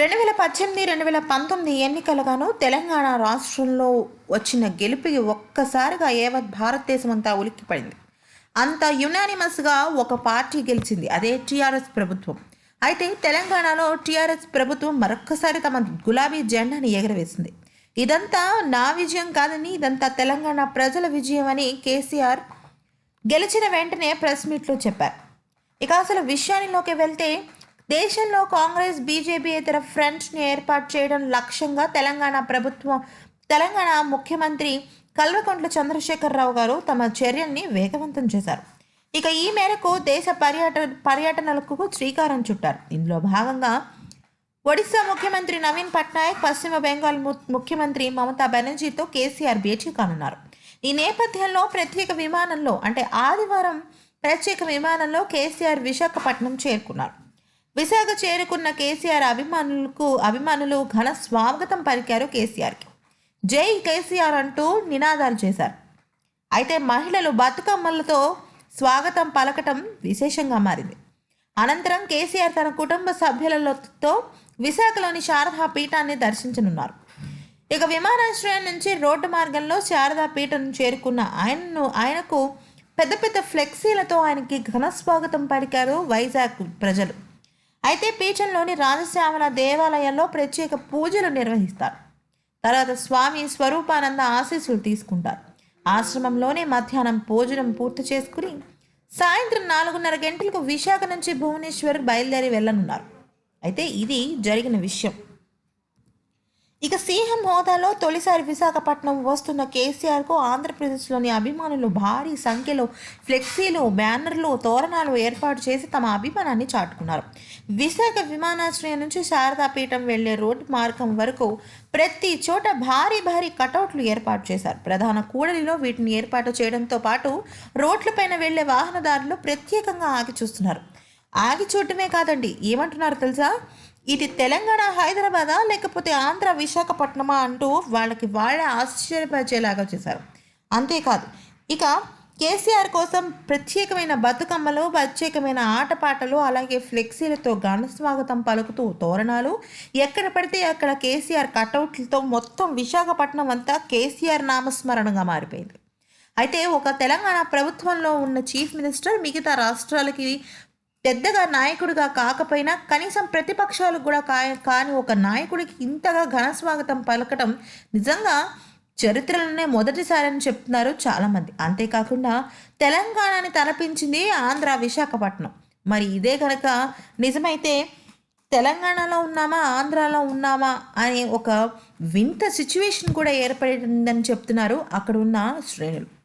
రెండు వేల పద్దెనిమిది రెండు వేల పంతొమ్మిది ఎన్నికలుగాను తెలంగాణ రాష్ట్రంలో వచ్చిన గెలుపుకి ఒక్కసారిగా యావత్ భారతదేశం అంతా ఉలిక్కిపడింది. అంత యునానిమస్గా ఒక పార్టీ గెలిచింది. అదే టీఆర్ఎస్ ప్రభుత్వం. అయితే తెలంగాణలో టీఆర్ఎస్ ప్రభుత్వం మరొక్కసారి తమ గులాబీ జెండాని ఎగరవేసింది. ఇదంతా నా విజయం కాదని ఇదంతా తెలంగాణ ప్రజల విజయం అని కేసీఆర్ గెలిచిన వెంటనే ప్రెస్ మీట్లో చెప్పారు. ఇక అసలు విషయానిలోకి వెళ్తే దేశంలో కాంగ్రెస్ బీజేపీ ఇతర ఫ్రంట్ని ఏర్పాటు చేయడం లక్ష్యంగా తెలంగాణ ప్రభుత్వం తెలంగాణ ముఖ్యమంత్రి కల్వకుంట్ల చంద్రశేఖరరావు గారు తమ చర్యల్ని వేగవంతం చేశారు. ఇక ఈ మేరకు దేశ పర్యటన పర్యటనలకు శ్రీకారం చుట్టారు. ఇందులో భాగంగా ఒడిశా ముఖ్యమంత్రి నవీన్ పట్నాయక్ పశ్చిమ బెంగాల్ ము- ముఖ్యమంత్రి మమతా బెనర్జీతో కేసీఆర్ భేటీ కానున్నారు. ఈ నేపథ్యంలో ప్రత్యేక విమానంలో అంటే ఆదివారం ప్రత్యేక విమానంలో కేసీఆర్ విశాఖపట్నం చేరుకున్నారు. విశాఖ చేరుకున్న కేసీఆర్ అభిమానులకు అభిమానులు ఘన స్వాగతం పలికారు కేసీఆర్కి. జై కేసీఆర్ అంటూ నినాదాలు చేశారు. అయితే మహిళలు బతుకమ్మలతో స్వాగతం పలకటం విశేషంగా మారింది. అనంతరం కేసీఆర్ తన కుటుంబ సభ్యులతో విశాఖలోని శారదా పీఠాన్ని దర్శించనున్నారు. ఇక విమానాశ్రయం నుంచి రోడ్డు మార్గంలో శారదా పీఠం చేరుకున్న ఆయనను ఆయనకు పెద్ద పెద్ద ఫ్లెక్సీలతో ఆయనకి ఘన స్వాగతం పలికారు వైజాగ్ ప్రజలు. అయితే పీఠంలోని రాజశ్యామల దేవాలయంలో ప్రత్యేక పూజలు నిర్వహిస్తారు. తర్వాత స్వామి స్వరూపానంద ఆశీస్సులు తీసుకుంటారు. ఆశ్రమంలోనే మధ్యాహ్నం భోజనం పూర్తి చేసుకుని సాయంత్రం నాలుగున్నర గంటలకు విశాఖ నుంచి భువనేశ్వర్ బయలుదేరి వెళ్ళనున్నారు. అయితే ఇది జరిగిన విషయం. ఇక సీఎం హోదాలో తొలిసారి విశాఖపట్నం వస్తున్న కేసీఆర్కు ఆంధ్రప్రదేశ్లోని అభిమానులు భారీ సంఖ్యలో ఫ్లెక్సీలు బ్యానర్లు తోరణాలు ఏర్పాటు చేసి తమ అభిమానాన్ని చాటుకున్నారు. విశాఖ విమానాశ్రయం నుంచి శారదాపీఠం వెళ్ళే రోడ్డు మార్గం వరకు ప్రతి చోట భారీ భారీ కటౌట్లు ఏర్పాటు చేశారు. ప్రధాన కూడలిలో వీటిని ఏర్పాటు చేయడంతో పాటు రోడ్లపైన వెళ్ళే వాహనదారులు ప్రత్యేకంగా ఆగి చూస్తున్నారు. ఆగి చూడటమే కాదండి ఏమంటున్నారు తెలుసా? ఇది తెలంగాణ హైదరాబాదా లేకపోతే ఆంధ్ర విశాఖపట్నమా అంటూ వాళ్ళకి వాళ్ళే ఆశ్చర్యపరిచేలాగా చేశారు. అంతేకాదు ఇక కేసీఆర్ కోసం ప్రత్యేకమైన బతుకమ్మలు ప్రత్యేకమైన ఆటపాటలు అలాగే ఫ్లెక్సీలతో ఘన స్వాగతం పలుకుతూ తోరణాలు ఎక్కడ పడితే అక్కడ కేసీఆర్ కటౌట్లతో మొత్తం విశాఖపట్నం అంతా కేసీఆర్ నామస్మరణగా మారిపోయింది. అయితే ఒక తెలంగాణ ప్రభుత్వంలో ఉన్న చీఫ్ మినిస్టర్ మిగతా రాష్ట్రాలకి పెద్దగా నాయకుడిగా కాకపోయినా కనీసం ప్రతిపక్షాలకు కూడా కా కాని ఒక నాయకుడికి ఇంతగా ఘన స్వాగతం పలకటం నిజంగా చరిత్రలోనే మొదటిసారని చెప్తున్నారు చాలామంది. అంతేకాకుండా తెలంగాణని తలపించింది ఆంధ్ర విశాఖపట్నం. మరి ఇదే కనుక నిజమైతే తెలంగాణలో ఉన్నామా ఆంధ్రాలో ఉన్నామా అనే ఒక వింత సిచ్యువేషన్ కూడా ఏర్పడిందని చెప్తున్నారు అక్కడ ఉన్న శ్రేణులు.